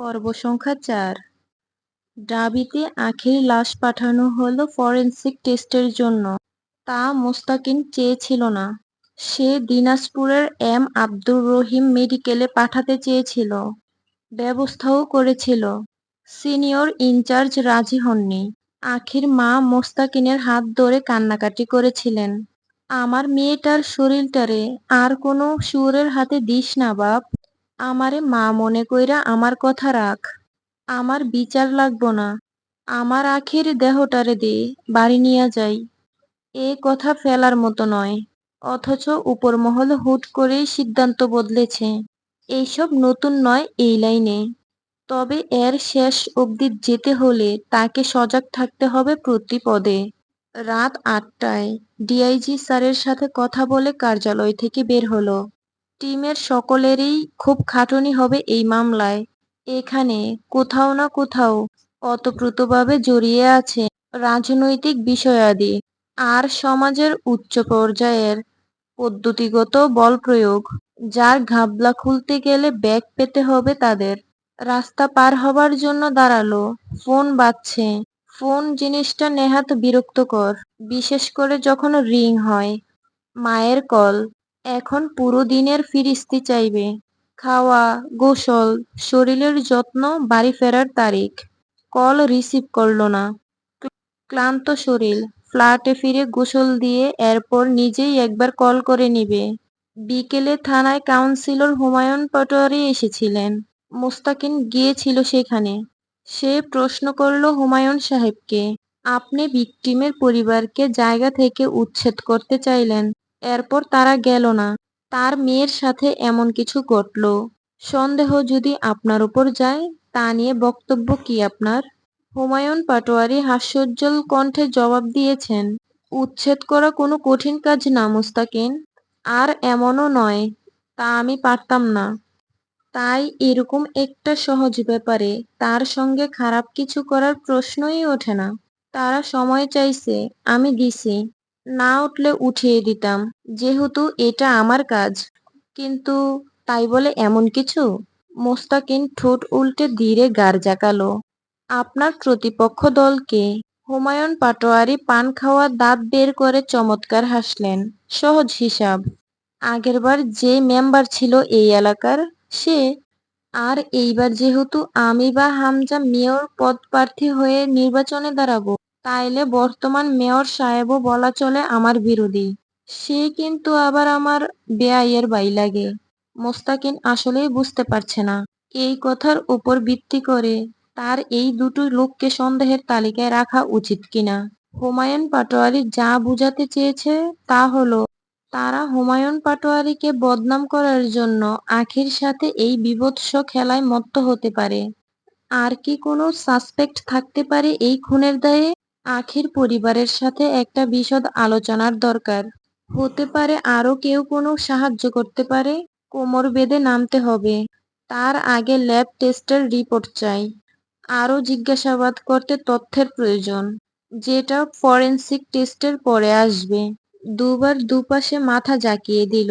পর্ব সংখ্যা চার। ডাবিতে আখির লাশ পাঠানো হলো ফরেন্সিক টেস্টের জন্য। তা মোস্তাকিন চেয়েছিল না। সে দিনাজপুরের এম আব্দুর রহিম মেডিকেলে পাঠাতে চেয়েছিল। ব্যবস্থাও করেছিল। সিনিয়র ইনচার্জ রাজি হননি। আখির মা মোস্তাকিনের হাত ধরে কান্নাকাটি করেছিলেন। আমার মেয়েটার শরীরটারে আর কোনো সুরের হাতে দিস না, বাপ। আমারে মা মনে কইরা আমার কথা রাখ। আমার বিচার লাগবো না। আমার আখির দেহটারে দে, বাড়ি নিয়া যাই। এ কথা ফেলার মতো নয়, অথচ উপর মহল হুট করেই সিদ্ধান্ত বদলেছে। এইসব নতুন নয় এই লাইনে। তবে এর শেষ অবধি যেতে হলে তাকে সজাগ থাকতে হবে প্রতি পদে। রাত আটটায় ডিআইজি স্যারের সাথে কথা বলে কার্যালয় থেকে বের হলো। টিমের সকলেরই খুব খাটুনি হবে এই মামলায়। এখানে কোথাও না কোথাও অতপ্রুতভাবে জড়িয়ে আছে রাজনৈতিক বিষয়াদি আর সমাজের উচ্চ পর্যায়ের পদ্ধতিগত বল প্রয়োগ, যার ঘাবলা খুলতে গেলে ব্যাগ পেতে হবে তাদের। রাস্তা পার হবার জন্য দাঁড়াল, ফোন বাজছে। ফোন জিনিসটা নেহাত বিরক্তকর, বিশেষ করে যখন রিং হয়। মায়ের কল এখন পুরো দিনের ফিরিস্তি চাইবে। খাওয়া, গোসল, শরীরের যত্ন, বাড়ি ফেরার তারিখ। কল রিসিভ করল না। ক্লান্ত শরীর, ফ্ল্যাটে ফিরে গোসল দিয়ে এরপর নিজেই একবার কল করে নিবে। বিকেলে থানায় কাউন্সিলর হুমায়ুন পটোয়ারি এসেছিলেন। মোস্তাকিন গিয়েছিল সেখানে। সে প্রশ্ন করল হুমায়ুন সাহেবকে, আপনি ভিকটিমের পরিবারকে জায়গা থেকে উচ্ছেদ করতে চাইলেন এরপর তারা গেল না। তার মেয়ের সাথে এমন কিছু ঘটল। সন্দেহ যদি আপনার উপর যায়, তা নিয়ে বক্তব্য কি আপনার? হুমায়ুন পাটোয়ারি হাস্যোজ্জ্বল কণ্ঠে জবাব দিয়েছেন, উচ্ছেদ করা কোনো কঠিন কাজ না, মুস্তাকিন। আর এমনও নয়, তা আমি পারতাম না। তাই এরকম একটা সহজ ব্যাপারে তার সঙ্গে খারাপ কিছু করার প্রশ্নই ওঠে না। তারা সময় চাইছে, আমি দিছি। না উঠলে উঠিয়ে দিতাম। যেহেতু এটা আমার কাজ, কিন্তু তাই বলে এমন কিছু? মোস্তাকিন ঠোঁট উল্টে ধীরে গার জাকালো আপনার প্রতিপক্ষ দলকে হুমায়ুন পাটোয়ারি পান খাওয়া দাঁত বের করে চমৎকার হাসলেন। সহজ হিসাব। আগেরবার যে মেম্বার ছিল এই এলাকার, সে? আর এইবার যেহেতু আমি বা হামজা মেয়র পদপ্রার্থী হয়ে নির্বাচনে দাঁড়াবো তাইলে বর্তমান মেয়র সাহেবও বলা চলে আমার বিরোধী। সে কিন্তু আবার আমার বেআইয়ের বাই লাগে। মোস্তাকিন আসলেই বুঝতে পারছে না। এই কথার উপর ভিত্তি করে তার এই দুটো লোককে সন্দেহের তালিকায় রাখা উচিত কিনা? হুমায়ুন পাটোয়ারি যা বুঝাতে চেয়েছে তা হলো, তারা হুমায়ুন পাটোয়ারিকে বদনাম করার জন্য আখির সাথে এই বিভৎস খেলায় মত্ত হতে পারে। আর কি কোনো সাসপেক্ট থাকতে পারে এই খুনের দায়ে? আখির পরিবারের সাথে একটা বিশদ আলোচনার দরকার। হতে পারে আরও কেউ কোনো সাহায্য করতে পারে, কোমর বেঁধে নামতে হবে। তার আগে ল্যাব টেস্টের রিপোর্ট চাই। আরও জিজ্ঞাসাবাদ করতে তথ্যের প্রয়োজন, যেটা ফরেন্সিক টেস্টের পরে আসবে। দুবার দুপাশে মাথা জাকিয়ে দিল,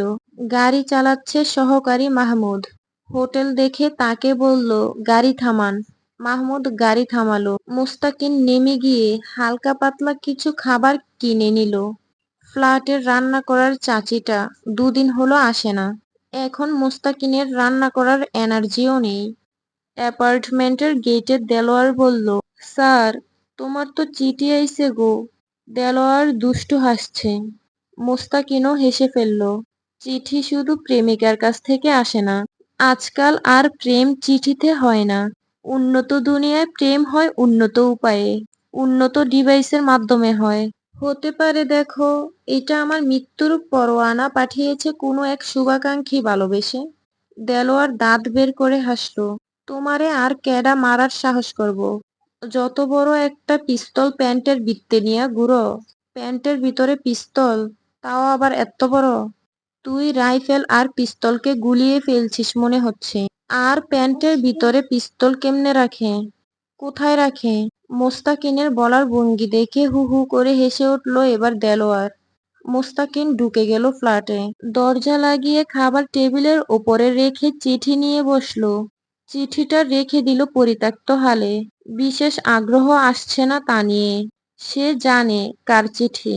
গাড়ি চালাচ্ছে সহকারী মাহমুদ। হোটেল দেখে তাকে বলল, গাড়ি থামান। মাহমুদ গাড়ি থামালো। মুস্তাকিন নেমে গিয়ে হালকা পাতলা কিছু খাবার কিনে নিল। ফ্ল্যাটের রান্না করার চাচিটা, দুদিন হলো আসে না। এখন মুস্তাকিনের রান্না করার এনার্জিও নেই। অ্যাপার্টমেন্টের গেটের দেলোয়ার বলল, স্যার, তোমার তো চিঠি আইছে গো। দেলোয়ার দুষ্টু হাসছে। মোস্তাকিনও হেসে ফেলল, চিঠি শুধু প্রেমিকার কাছ থেকে আসে না। আজকাল আর প্রেম চিঠিতে হয় না। উন্নত দুনিয়ায় প্রেম হয় উন্নত উপায়ে। উন্নত ডিভাইসের মাধ্যমে হয়। হতে পারে দেখো, এটা আমার মৃত্যুর পরোয়ানা পাঠিয়েছে কোনো এক শুভাকাঙ্ক্ষী ভালোবেসে। দেলোয়ার দাঁত বের করে হাসলো, তোমারে আর ক্যাডা মারার সাহস করব। যত বড় একটা পিস্তল প্যান্টের বৃত্তে নিয়ে ঘুরো, প্যান্টের ভিতরে পিস্তল, তাও আবার এত বড়? তুই রাইফেল আর পিস্তলকে গুলিয়ে ফেলছিস মনে হচ্ছে। আর প্যান্টের ভিতরে পিস্তল কেমনে রাখে? কোথায় রাখে? মোস্তাকিনের বলার ভঙ্গি দেখে হু হু করে হেসে উঠল এবার দেলোয়ার। মোস্তাকিন ঢুকে গেল ফ্ল্যাটে। দরজা লাগিয়ে খাবার টেবিলের ওপরে রেখে চিঠি নিয়ে বসল। চিঠিটা রেখে দিল পরিত্যক্ত হালে। বিশেষ আগ্রহ আসছে না তা নিয়ে। সে জানে কার চিঠি।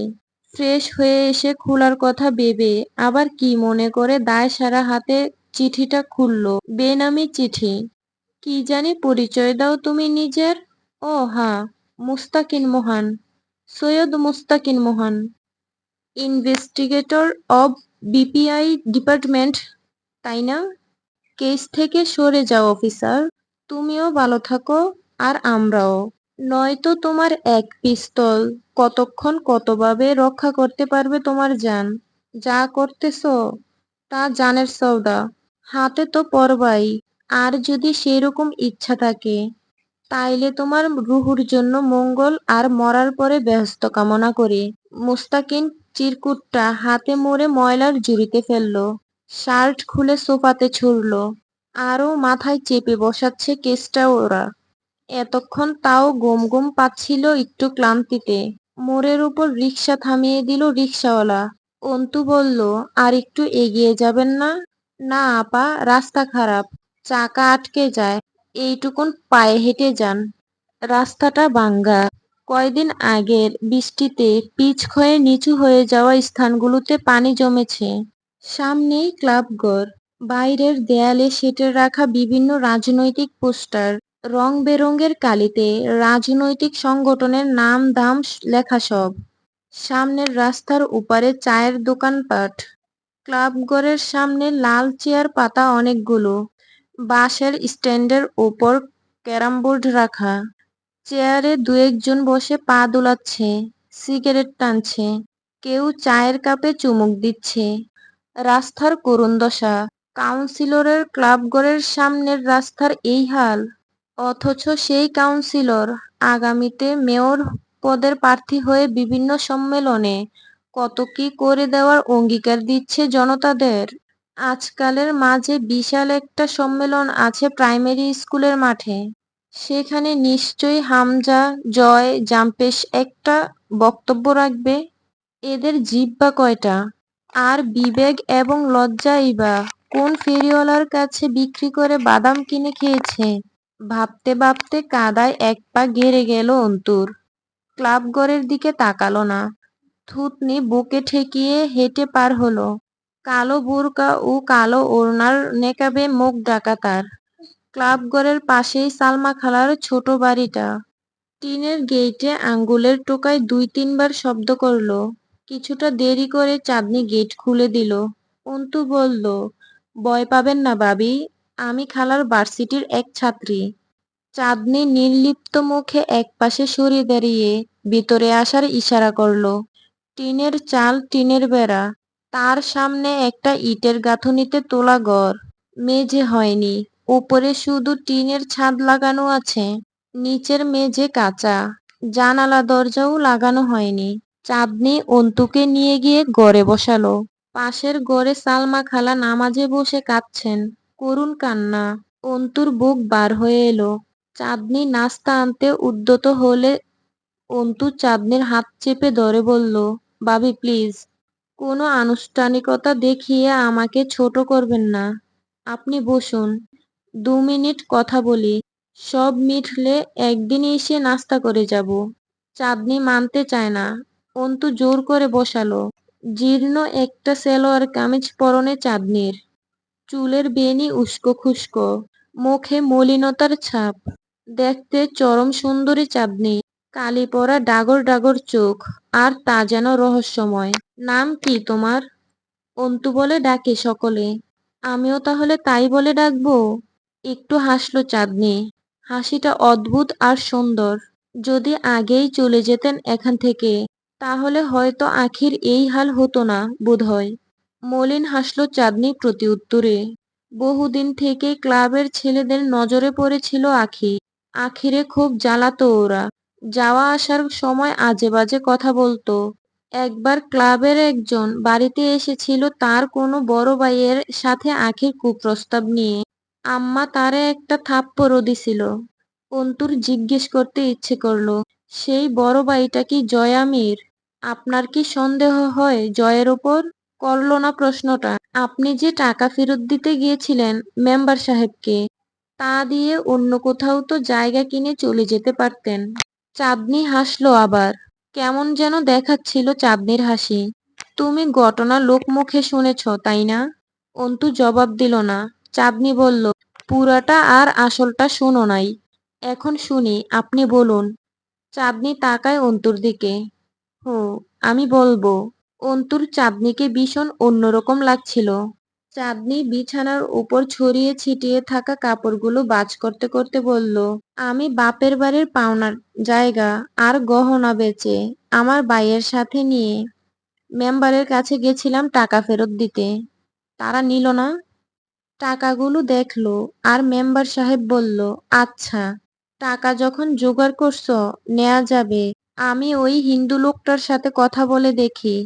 ফ্রেশ হয়ে এসে খোলার কথা ভেবে আবার কি মনে করে দায় সারা হাতে চিঠিটা খুলল। বেনামি চিঠি। কি জানি পরিচয় দাও তুমি নিজের। ও হ্যাঁ Mustakin Mohan. Syed Mustakin Mohan. Investigator of BPI department, তাই না? কেস থেকে সরে যাও অফিসার। তুমিও ভালো থাকো, আর আমরাও। নয়তো তোমার এক পিস্তল কতক্ষণ কতভাবে রক্ষা করতে পারবে তোমার জান। যা করতেছো, তা জানের সওদা। হাতে তো পরবাই, আর যদি সেরকম ইচ্ছা থাকে, তাইলে তোমার রুহুর জন্য মঙ্গল আর মরার পরে ব্যস্ত কামনা করে। মুস্তাকিন চিরকুটটা হাতে মোড়ে ময়লার জুড়িতে ফেলল, শার্ট খুলে সোফাতে ছুড়ল, আরও মাথায় চেপে বসাচ্ছে কেসটা ওরা। এতক্ষণ তাও গম গম পাচ্ছিল একটু ক্লান্তিতে। মোড়ের উপর রিক্সা থামিয়ে দিল রিক্সাওয়ালা। অন্তু বলল, আর একটু এগিয়ে যাবেন না? না, আপা, রাস্তা খারাপ। চাকা আটকে যায়। এইটুকুন পায়ে হেঁটে যান। রাস্তাটা ভাঙ্গা। কয়দিন আগের বৃষ্টিতে পিচ ক্ষয়ে নিচু হয়ে যাওয়া স্থানগুলোতে পানি জমেছে। সামনেই ক্লাবঘর বাইরের দেয়ালে সেটে রাখা বিভিন্ন রাজনৈতিক পোস্টার। রং বেরঙের কালিতে রাজনৈতিক সংগঠনের নাম দাম লেখা সব। সামনের রাস্তার উপারে চায়ের দোকানপাট। ক্লাবঘরের সামনে লাল চেয়ার পাতা অনেকগুলো। বাঁশের স্ট্যান্ডের ওপর ক্যারামবোর্ড রাখা। চেয়ারে দু একজন বসে পা দোলাচ্ছে, সিগারেট টানছে, কেউ চায়ের কাপে চুমুক দিচ্ছে। রাস্তার করুণ দশা, কাউন্সিলরের ক্লাবঘরের সামনের রাস্তার এই হাল। অথচ সেই কাউন্সিলর আগামীতে মেয়র পদের প্রার্থী হয়ে বিভিন্ন সম্মেলনে কত কি করে দেওয়ার অঙ্গীকার দিচ্ছে জনতাদের? আজকালের মাঝে বিশাল একটা সম্মেলন আছে প্রাইমারি স্কুলের মাঠে। সেখানে নিশ্চয়ই হামজা, জয়, জাম্পেশ একটা বক্তব্য রাখবে। এদের জিব্বা কয়টা? আর বিবেক এবং লজ্জাই বা? কোন ফেরিওয়ালার কাছে বিক্রি করে বাদাম কিনে খেয়েছে? ভাবতে ভাবতে কাদায় এক পা গেড়ে গেল অন্তুর। ক্লাবঘরের দিকে তাকালো না। থুতনি বুকে ঠেকিয়ে হেঁটে পার হলো। কালো বোরকা ও কালো ওড়নার নেকাবে মুখ ঢাকা তার। ক্লাবঘরের পাশেই সালমা খালার ছোট বাড়িটা। টিনের গেইটে আঙ্গুলের টোকায় দুই তিনবার শব্দ করল। কিছুটা দেরি করে চাঁদনি গেট খুলে দিল। অন্তু বলল, ভয় পাবেন না বাবি, আমি খালার ভার্সিটির এক ছাত্রী। চাঁদনি নির্লিপ্ত মুখে একপাশে সরিয়ে দাঁড়িয়ে ভিতরে আসার ইশারা করল। টিনের চাল টিনের বেড়া, তার সামনে একটা ইটের গাঁথুনিতে তোলা ঘর। মেঝে হয়নি, উপরে শুধু টিনের ছাদ লাগানো আছে। নিচের মেঝে কাঁচা, জানালা দরজাও লাগানো হয়নি। চাঁদনি অন্তুকে নিয়ে গিয়ে গড়ে বসালো। পাশের গড়ে সালমা খালা নামাজে বসে কাঁদছেন। করুণ কান্না, অন্তুর বুক বার হয়ে এলো। চাঁদনি নাস্তা আনতে উদ্যত হলে অন্তু চাঁদনির হাত চেপে ধরে বলল বাবি প্লিজ, কোনো আনুষ্ঠানিকতা দেখিয়ে আমাকে ছোট করবেন না। আপনি বসুন, দু মিনিট কথা বলি। সব মিটলে একদিন এসে নাস্তা করে যাব। চাঁদনি মানতে চায় না। অন্তু জোর করে বসালো। জীর্ণ একটা সেলোয়ার কামিজ পরনে চাঁদনির। চুলের বেনি উস্কো খুস্কো, মুখে মলিনতার ছাপ। দেখতে চরম সুন্দরী চাঁদনি। কালি পরা ডাগর ডাগর চোখ, আর তা যেন রহস্যময়। নাম কি তোমার? অন্তু বলে ডাকে সকলে। আমিও তাহলে তাই বলে ডাকবো? একটু হাসলো চাঁদনি। হাসিটা অদ্ভুত আর সুন্দর। যদি আগেই চলে যেতেন এখান থেকে, তাহলে হয়তো আখির এই হাল হতো না বোধহয়। মলিন হাসলো চাঁদনি প্রতি উত্তরে বহুদিন থেকে ক্লাবের ছেলেদের নজরে পড়েছিল আখি। আখিরে খুব জ্বালাতো ওরা। যাওয়া আসার সময় আজে বাজে কথা বলতো। একবার ক্লাবের একজন বাড়িতে এসেছিল তার কোনো বড় ভাইয়ের সাথে আখির কুপ্রস্তাব নিয়ে। আম্মা তারে একটা থাপ্পড়ও দিছিল। অন্তুর জিজ্ঞেস করতে ইচ্ছে করল, সেই বড় ভাইটা কি জয়ামির আপনার কি সন্দেহ হয় জয়ের ওপর? করল না প্রশ্নটা। আপনি যে টাকা ফেরত দিতে গিয়েছিলেন মেম্বার সাহেবকে, তা দিয়ে অন্য কোথাও তো জায়গা কিনে চলে যেতে পারতেন। চাঁদনি হাসলো আবার। কেমন যেন দেখাচ্ছিল চাঁদনির হাসি। তুমি ঘটনা লোকমুখে শুনেছ, তাই না? অন্তু জবাব দিল না। চাঁদনি বলল, পুরাটা আর আসলটা শুনো নাই। এখন শুনি, আপনি বলুন। চাঁদনি তাকায় অন্তুর দিকে। হো, আমি বলব। অন্তুর চাঁদনিকে ভীষণ অন্যরকম লাগছিল। চাঁদনি বিছানার উপর ছড়িয়ে ছিটিয়ে থাকা কাপড়গুলো বাজ করতে করতে বলল, আমি বাপের বাড়ির পাওনার জায়গা আর গহনা বেচে আমার ভাইয়ের সাথে নিয়ে মেম্বারের কাছে গেছিলাম টাকা ফেরত দিতে। তারা নিল না। টাকাগুলো দেখল আর মেম্বার সাহেব বলল আচ্ছা টাকা যখন জোগাড় করছ নেওয়া যাবে। আমি ওই হিন্দু লোকটার সাথে কথা বলে দেখি।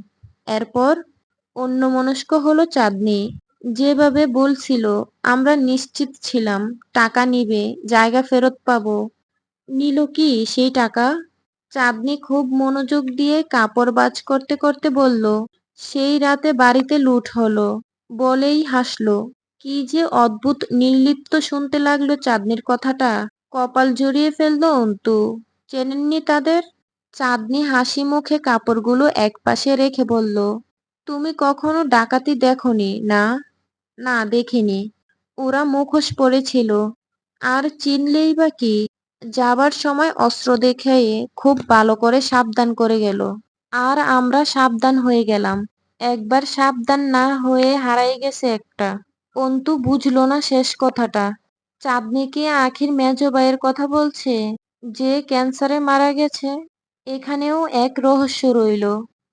এরপর অন্যমনস্ক হলো চাঁদনি। যেভাবে বলছিল, আমরা নিশ্চিত ছিলাম, টাকা নিবে, জায়গা ফেরত পাবো। নিল কি সেই টাকা? চাঁদনি খুব মনোযোগ দিয়ে কাপড় বাজ করতে করতে বলল, সেই রাতে বাড়িতে লুট হলো। বলেই হাসলো। কি যে অদ্ভুত নির্লিপ্ত শুনতে লাগল চাঁদনির কথাটা। কপাল জড়িয়ে ফেলল অন্তু। চেনেননি তাদের? চাঁদনি হাসি মুখে কাপড়গুলো একপাশে রেখে বলল, তুমি কখনো ডাকাতি দেখনি, না? না দেখিনি। ওরা মুখোশ পরেছিল। আর চিনলেই বা কি, যাবার সময় অস্ত্র দেখে খুব ভালো করে সাবধান করে গেল। আর আমরা সাবধান হয়ে গেলাম। একবার সাবধান না হয়ে হারাই গেছে একটা। অন্তু বুঝলো না শেষ কথাটা। চাঁদনি কি আখির মেজো ভাইয়ের কথা বলছে? যে ক্যান্সারে মারা গেছে? এখানেও এক রহস্য রইল।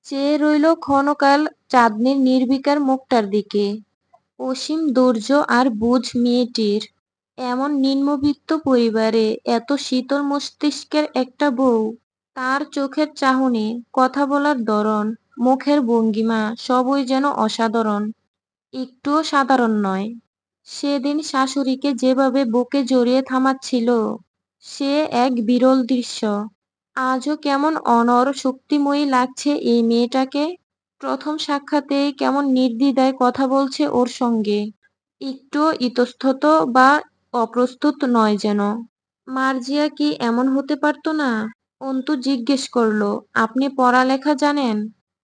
চেয়ে রইল ক্ষণকাল চাঁদনির নির্বিকার মুখটার দিকে। অসীম ধৈর্য আর বুঝ মেয়েটির। এমন নিম্নবিত্ত পরিবারে এত শীতল মস্তিষ্কের একটা বউ, তার চোখের চাহনি, কথা বলার ধরন, মুখের ভঙ্গিমা সবই যেন অসাধারণ, একটুও সাধারণ নয়। সেদিন শাশুড়িকে যেভাবে বুকে জড়িয়ে থামাচ্ছিল, সে এক বিরল দৃশ্য। আজও কেমন অনর, শক্তিময়ী লাগছে এই মেয়েটাকে। প্রথম সাক্ষাতেই কেমন নির্দ্বিধায় কথা বলছে ওর সঙ্গে? একটুও ইতস্তত বা অপ্রস্তুত নয় যেন। মার্জিয়া কি এমন হতে পারতো না? অন্তু জিজ্ঞেস করল, আপনি পড়ালেখা জানেন?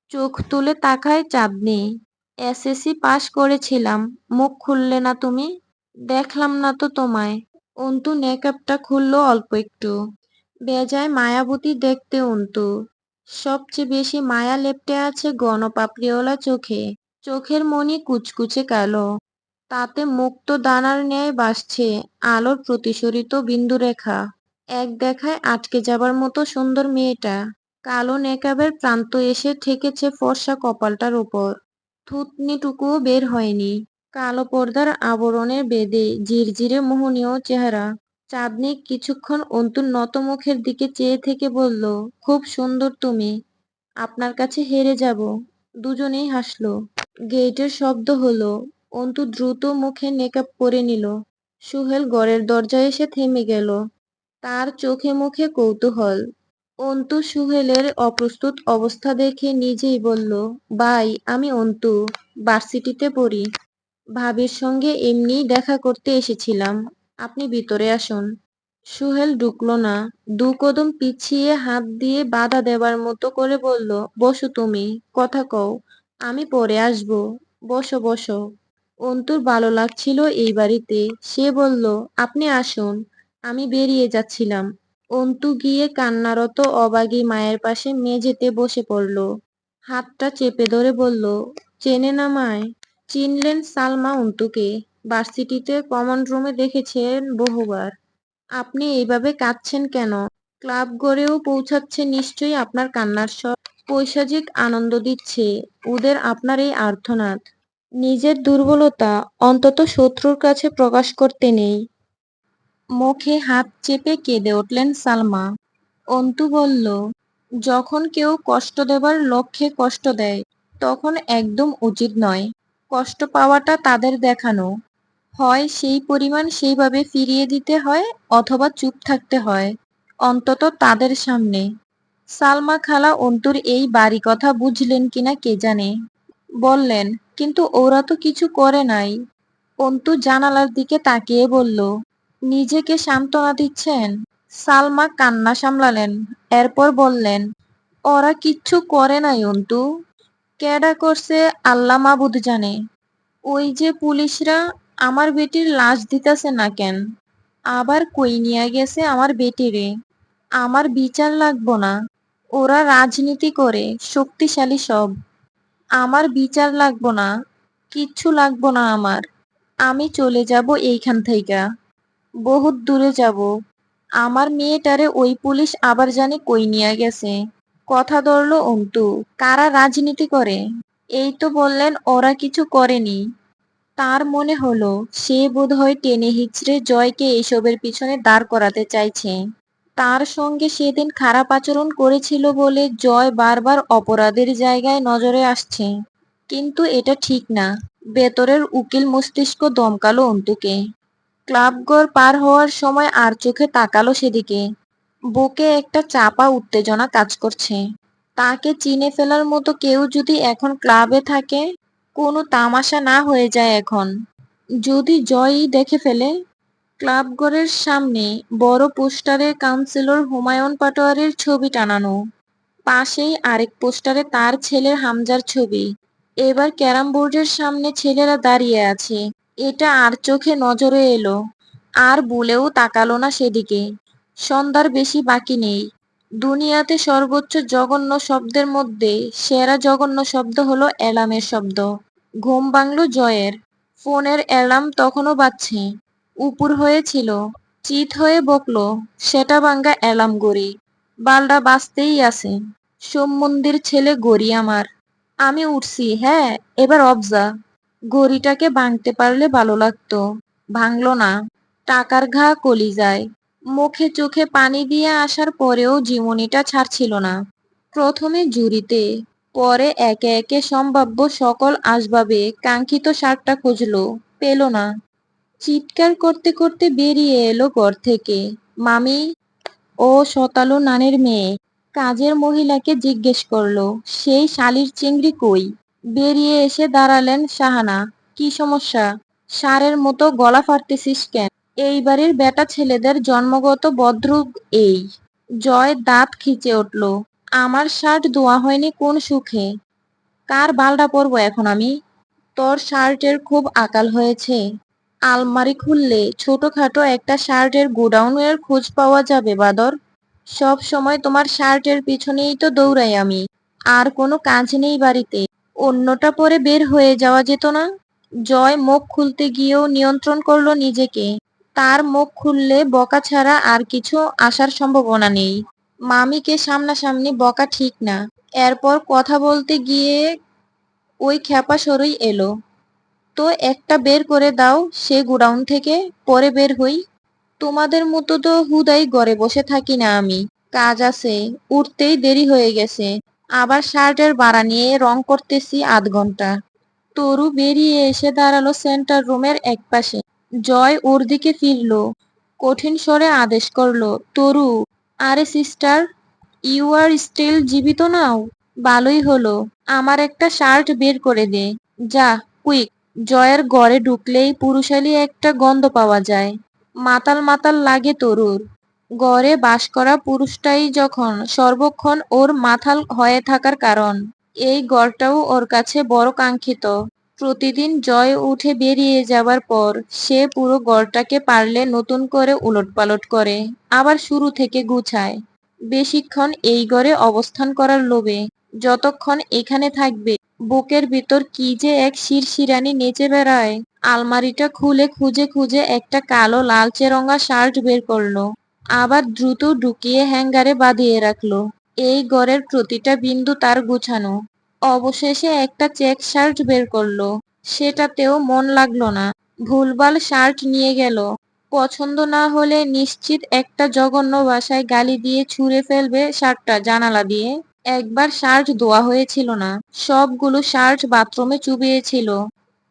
চোখ তুলে তাকায় চাঁদনি এসএসসি পাশ করেছিলাম, মুখ খুললে না তুমি? দেখলাম না তো তোমায়। অন্তু নেকআপটা খুললো অল্প একটু। বেজায় মায়াবতী দেখতে অন্তু। সবচেয়ে বেশি মায়া লেপ্টে আছে গণপাপড়িওয়ালা চোখে। চোখের মনি কুচকুচে কালো। তাতে মুক্ত দানার ন্যায় বাসছে আলোর প্রতিসরিত বিন্দুরেখা। এক দেখায় আটকে যাবার মতো সুন্দর মেয়েটা। কালো নেকাবের প্রান্ত এসে ঠেকেছে ফর্সা কপালটার উপর থুতনিটুকুও বের হয়নি। কালো পর্দার আবরণের বেদে ঝিরঝিরে মোহনীয় চেহারা। চাঁদনি কিছুক্ষণ অন্তুর নত মুখের দিকে চেয়ে থেকে বলল, খুব সুন্দর তুমি। আপনার কাছে হেরে যাব। দুজনেই হাসলো। গেটের শব্দ হলো। অন্তু দ্রুত মুখে নেকাব করে নিল। সুহেল গড়ের দরজায় এসে থেমে গেল। তার চোখে মুখে কৌতূহল। অন্তু সুহেলের অপ্রস্তুত অবস্থা দেখে নিজেই বলল বাই আমি অন্তু। ভার্সিটিতে পড়ি। ভাবির সঙ্গে এমনিই দেখা করতে এসেছিলাম। আপনি ভিতরে আসুন। সুহেল ঢুকলো না। দু কদম পিছিয়ে হাত দিয়ে বাধা দেবার মতো করে বলল, বসো তুমি, কথা কও, আমি পরে আসব। বসো বসো। অন্তুর ভালো লাগছিল এই বাড়িতে। সে বলল, আপনি আসুন, আমি বেরিয়ে যাচ্ছিলাম। অন্তু গিয়ে কান্নারত অবাগী মায়ের পাশে মেঝেতে বসে পড়ল। হাতটা চেপে ধরে বলল, চেনে না মায়, চিনলেন সালমা অন্তুকে। ভার্সিটিতে কমন রুমে দেখেছেন বহুবার। আপনি এইভাবে কাঁদছেন কেন? ক্লাব গড়েও পৌঁছাচ্ছে নিশ্চয়ই আপনার কান্নার স্বর। পৈশাচিক আনন্দ দিচ্ছে ওদের আপনার এই আর্থনাদ নিজের দুর্বলতা অন্তত শত্রুর কাছে প্রকাশ করতে নেই। মুখে হাত চেপে কেঁদে উঠলেন সালমা। অন্তু বলল, যখন কেউ কষ্ট দেবার লক্ষ্যে কষ্ট দেয়, তখন একদম উচিত নয়। কষ্ট পাওয়াটা তাদের দেখানো। হয় সেই পরিমাণ সেইভাবে ফিরিয়ে দিতে হয় অথবা চুপ থাকতে হয়। অন্তত তাদের সামনে। সালমা খালা অন্তুর এই বাড়ি কথা বুঝলেন কিনা কে জানে? বললেন, কিন্তু ওরা তো কিছু করে নাই। অন্তু জানালার দিকে তাকিয়ে বলল, নিজেকে সান্ত্বনা দিচ্ছেন? সালমা কান্না সামলালেন, এরপর বললেন, ওরা কিচ্ছু করে নাই অন্তু। কেডা করছে আল্লাহ মাবুদ জানে। ওই যে পুলিশরা আমার বেটির লাশ দিতেছে না কেন? আবার কই নিয়ে গেছে আমার বেটিরে? আমার বিচার লাগবো না। ওরা রাজনীতি করে, শক্তিশালী সব। আমার বিচার লাগবো না, কিচ্ছু লাগবো না আমার। আমি চলে যাব এইখান থেকে বহুত দূরে যাব। আমার মেয়েটারে ওই পুলিশ আবার জানি কই নিয়ে গেছে। কথা ধরলো অন্তু, কারা রাজনীতি করে? এই তো বললেন, ওরা কিছু করেনি। তার মনে হলো, সে বোধহয় টেনে হিচড়ে জয়কে এসবের পিছনে দাঁড় করাতে চাইছে। তার সঙ্গে সেদিন খারাপ আচরণ করেছিল বলে জয় বারবার অপরাধের জায়গায় নজরে আসছে। কিন্তু এটা ঠিক না। ভেতরের উকিল মস্তিষ্ক দমকালো অন্তুকে। ক্লাবঘর পার হওয়ার সময় আর চোখে তাকালো সেদিকে। বুকে একটা চাপা উত্তেজনা কাজ করছে। তাকে চিনে ফেলার মতো কেউ যদি এখন ক্লাবে থাকে কোনো তামাশা না হয়ে যায় এখন। যদি জয়ই দেখে ফেলে, ক্লাবঘরের সামনে বড় পোস্টারে কাউন্সিলর হুমায়ুন পাটোয়ারির ছবি টানানো, পাশেই আরেক পোস্টারে তার ছেলের হামজার ছবি। এবার ক্যারাম বোর্ডের সামনে ছেলেরা দাঁড়িয়ে আছে। এটা আর চোখে নজরে এলো। আর বলেও তাকালো না সেদিকে। সন্ধ্যার বেশি বাকি নেই। দুনিয়াতে সর্বোচ্চ জঘন্য শব্দের মধ্যে সেরা জঘন্য শব্দ হলো অ্যালার্মের শব্দ। ঘুম ভাঙল জয়ের। ফোনের অ্যালার্ম তখনও বাজছে। উপুর হয়েছিল চিত হয়ে বকল, সেটা ভাঙ্গা অ্যালার্ম গড়ি। বালডা বাঁচতেই আছে। সোম মন্দির ছেলে গড়ি আমার। আমি উঠছি হ্যাঁ এবার অবজা। গড়িটাকে ভাঙতে পারলে ভালো লাগতো। ভাঙলো না। টাকার ঘা কলি যায়। মুখে চোখে পানি দিয়ে আসার পরেও জীবনীটা ছাড়ছিল না। প্রথমে জুড়িতে পরে একে একে সম্ভাব্য সকল আসবাবে কাঙ্ক্ষিত সারটা খুঁজলো, পেল না। চিৎকার করতে করতে বেরিয়ে এলো ঘর থেকে। মামি ও শতালু নানের মেয়ে কাজের মহিলাকে জিজ্ঞেস করল, সেই শালির চিংড়ি কই? বেরিয়ে এসে দাঁড়ালেন শাহানা, কি সমস্যা? সারের মতো গলা ফাটতেছিস কেন? এই বাড়ির বেটা ছেলেদের জন্মগত বদ্রুগ এই। জয় দাঁত খিচে উঠল। আমার শার্ট ধোয়া হয়নি কোন সুখে? কার বালডা পরবো এখন আমি? তোর শার্টের খুব আকাল হয়েছে। আলমারি খুললে ছোটখাটো একটা শার্টের গোডাউনের খোঁজ পাওয়া যাবে, বাদর। সব সময় তোমার শার্টের পিছনেই তো দৌড়াই আমি। আর কোনো কাজ নেই বাড়িতে। অন্যটা পরে বের হয়ে যাওয়া যেত না। জয় মুখ খুলতে গিয়েও নিয়ন্ত্রণ করল নিজেকে। তার মুখ খুললে বকা ছাড়া আর কিছু আসার সম্ভাবনা নেই। মামিকে সামনাসামনি বকা ঠিক না। এরপর কথা বলতে গিয়ে ওই খ্যাপা সরই এলো। তো একটা বের করে দাও, সে গোডাউন থেকে, পরে বের হই। তোমাদের মতো তো হুদাই ঘরে বসে থাকি না আমি। কাজ আছে, উঠতেই দেরি হয়ে গেছে। আবার শার্টের বাড়া নিয়ে রং করতেছি আধ ঘণ্টা তরু বেরিয়ে এসে দাঁড়াল সেন্টার রুমের একপাশে। জয় ওর দিকে ফিরল। কঠিন স্বরে আদেশ করল, তরু আরে সিস্টার ইউ আর স্টিল জীবিত নাও। ভালোই হলো। আমার একটা শার্ট বের করে দে। যা কুইক জয়ের ঘরে ঢুকলেই পুরুষালী একটা গন্ধ পাওয়া যায়। মাতাল মাতাল লাগে তরুর। গড়ে বাস করা পুরুষটাই যখন সর্বক্ষণ ওর মাথাল হয়ে থাকার কারণ। এই গড়টাও ওর কাছে বড় কাঙ্ক্ষিত। প্রতিদিন জয় উঠে বেরিয়ে যাবার পর সে পুরো গড়টাকে পারলে নতুন করে উলটপালট করে, আবার শুরু থেকে গুছায়। বেশিক্ষণ এই গড়ে অবস্থান করার লোভে যতক্ষণ এখানে থাকবে, বুকের ভিতর কি যে এক শিরশিরানি নেচে বেড়ায়। আলমারিটা খুলে খুঁজে খুঁজে একটা কালো লালচে রঙা শার্ট বের করল, আবার দ্রুত ঢুকিয়ে হ্যাঙ্গারে বাঁধিয়ে রাখল। এই গড়ের প্রতিটা বিন্দু তার গুছানো। অবশেষে একটা চেক শার্ট বের করল। সেটাতেও মন লাগল না। ভুলভাল শার্ট নিয়ে গেল। পছন্দ না হলে নিশ্চিত একটা জঘন্য বাসায় গালি দিয়ে ছুঁড়ে ফেলবে শার্টটা জানালা দিয়ে। একবার শার্ট ধোয়া হয়েছিল না। সবগুলো শার্ট বাথরুমে চুবিয়েছিল।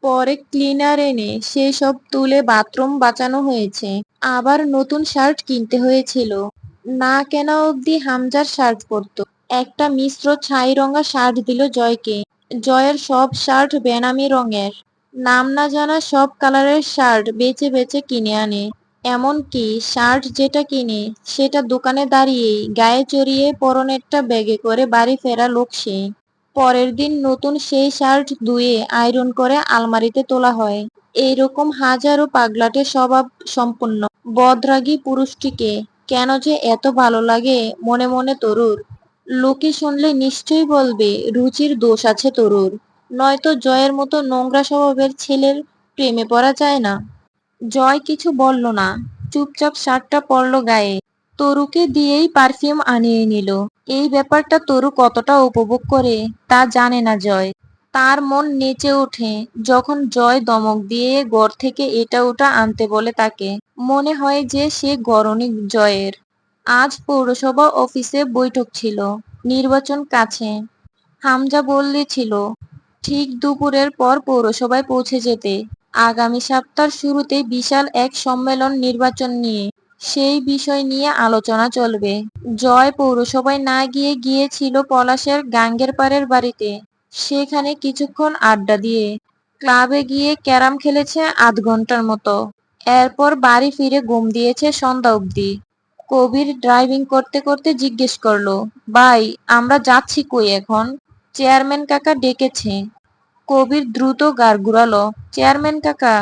পরে ক্লিনার এনে সেই সব তুলে বাথরুম বাঁচানো হয়েছে। আবার নতুন শার্ট কিনতে হয়েছিল। না কেনা অবধি হামজার শার্ট পরতো। একটা মিশ্র ছাই রঙা শার্ট দিল জয়কে। জয়ের সব শার্ট বেনামি রঙের। নাম না জানা সব কালারের শার্ট বেছে বেছে কিনে আনে। এমনকি শার্ট যেটা কিনে, সেটা দোকানে দাঁড়িয়েই গায়ে চড়িয়ে পরনেরটা ব্যাগে করে বাড়ি ফেরা লোক সে। পরের দিন নতুন সেই শার্ট ধুয়ে আয়রন করে আলমারিতে তোলা হয়। এইরকম হাজারো পাগলাটে স্বভাব সম্পন্ন, বদরাগী পুরুষটিকে। কেন যে এত ভালো লাগে মনে মনে তরুর। লোকে শুনলে নিশ্চয়ই বলবে, রুচির দোষ আছে তরুর। নয়তো জয়ের মতো নোংরা স্বভাবের ছেলের প্রেমে পড়া যায় না। জয় কিছু বলল না, চুপচাপ শার্টটা পরল গায়ে। তরুকে দিয়েই পারফিউম আনিয়ে নিল। এই ব্যাপারটা তরু কতটা উপভোগ করে, তা জানে না জয়। তার মন নেচে ওঠে, যখন জয় দমক দিয়ে ঘর থেকে এটা ওটা আনতে বলে তাকে। মনে হয় যে সে গরনি জয়ের। আজ পৌরসভা অফিসে বৈঠক ছিল, নির্বাচন কাছে। হামজা বলেছিল ঠিক দুপুরের পর পৌরসভায় পৌঁছে যেতে। আগামী সপ্তাহের শুরুতে বিশাল এক সম্মেলন নির্বাচন নিয়ে, সেই বিষয় নিয়ে আলোচনা চলবে। জয় পৌরসভায় না গিয়ে গিয়েছিল পলাশের গাঙ্গের পাড়ের বাড়িতে, সেখানে কিছুক্ষণ আড্ডা দিয়ে। ক্লাবে গিয়ে ক্যারাম খেলেছে আধ ঘণ্টার মতো। এরপর বাড়ি ফিরে ঘুম দিয়েছে সন্ধ্যা অবধি। কবির ড্রাইভিং করতে করতে জিজ্ঞেস করল, ভাই, আমরা যাচ্ছি কই এখন? চেয়ারম্যান কাকা ডেকেছে। কবির দ্রুত গাড় ঘুরালো চেয়ারম্যান কাকা,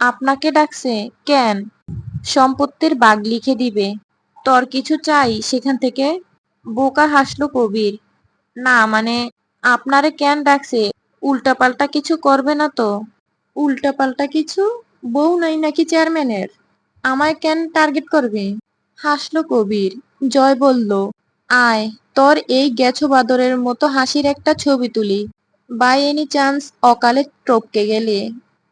আপনাকে ডাকছে কেন? সম্পত্তির বাগ লিখে দিবে। তোর কিছু চাই সেখান থেকে? বোকা হাসলো কবির। না মানে আপনারে কেন ডাকছে? উল্টাপাল্টা কিছু করবে না তো? উল্টাপাল্টা কিছু? বউ নাই নাকি চেয়ারম্যানের আমায় কেন টার্গেট করবে? হাসলো কবির। জয় বলল, আয়, তোর এই গেছো বাদরের মতো হাসির একটা ছবি তুলি। বাই এনি চান্স, অকালে টপকে গেলে।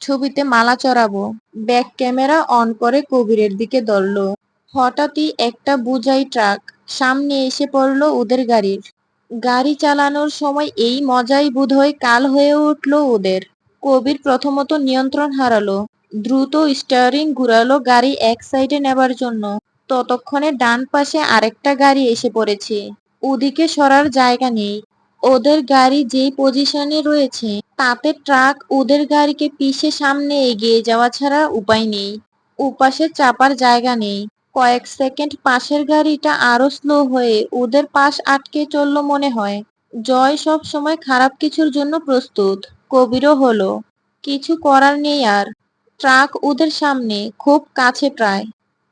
ছবিতে মালা চড়াবো। ব্যাক ক্যামেরা অন করে কবিরের দিকে ধরলো। হঠাৎই একটা বুঝাই ট্রাক সামনে এসে পড়ল ওদের গাড়ির। গাড়ি চালানোর সময় এই মজাই বোধহয় কাল হয়ে উঠল ওদের। কবির প্রথমত নিয়ন্ত্রণ হারালো। দ্রুত স্টিয়ারিং ঘুরালো গাড়ি এক সাইডে নেবার জন্য। ততক্ষণে ডান পাশে আরেকটা গাড়ি এসে পড়েছে। ওদিকে সরার জায়গা নেই। ওদের গাড়ি যেই পজিশনে রয়েছে, তাতে ট্রাক ওদের গাড়িকে পিষে সামনে এগিয়ে যাওয়া ছাড়া উপায় নেই। ওপাশে চাপার জায়গা নেই। কয়েক সেকেন্ড পাশের গাড়িটা আরও স্লো হয়ে ওদের পাশ আটকে চলল মনে হয়। জয় সব সময় খারাপ কিছুর জন্য প্রস্তুত। কবিরও হলো। কিছু করার নেই আর। ট্রাক ওদের সামনে, খুব কাছে প্রায়।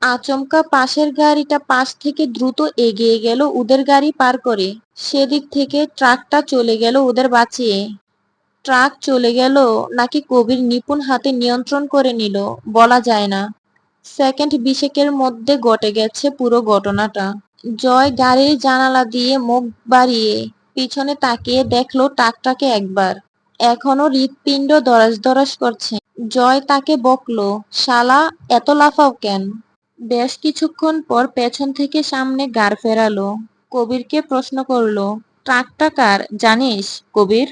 আচমকা পাশের গাড়িটা পাশ থেকে দ্রুত এগিয়ে গেল ওদের গাড়ি পার করে। সেদিক থেকে ট্রাকটা চলে গেল ওদের বাঁচিয়ে। ট্রাক চলে গেল নাকি কবির নিপুণ হাতে নিয়ন্ত্রণ করে নিল, বলা যায় না। সেকেন্ড বিশেকের মধ্যে ঘটে গেছে পুরো ঘটনাটা। জয় গাড়ির জানালা দিয়ে মুখ বাড়িয়ে পিছনে তাকিয়ে দেখল ট্রাকটাকে একবার। এখনও হৃৎপিণ্ড দরাজ দরাজ করছে। জয় তাকে বকলো, শালা, এত লাফাও কেন? বেশ কিছুক্ষণ পর পেছন থেকে সামনে গাড় ফেরালো। কবিরকে প্রশ্ন করল, ট্রাকটা কার? জানিস কবির?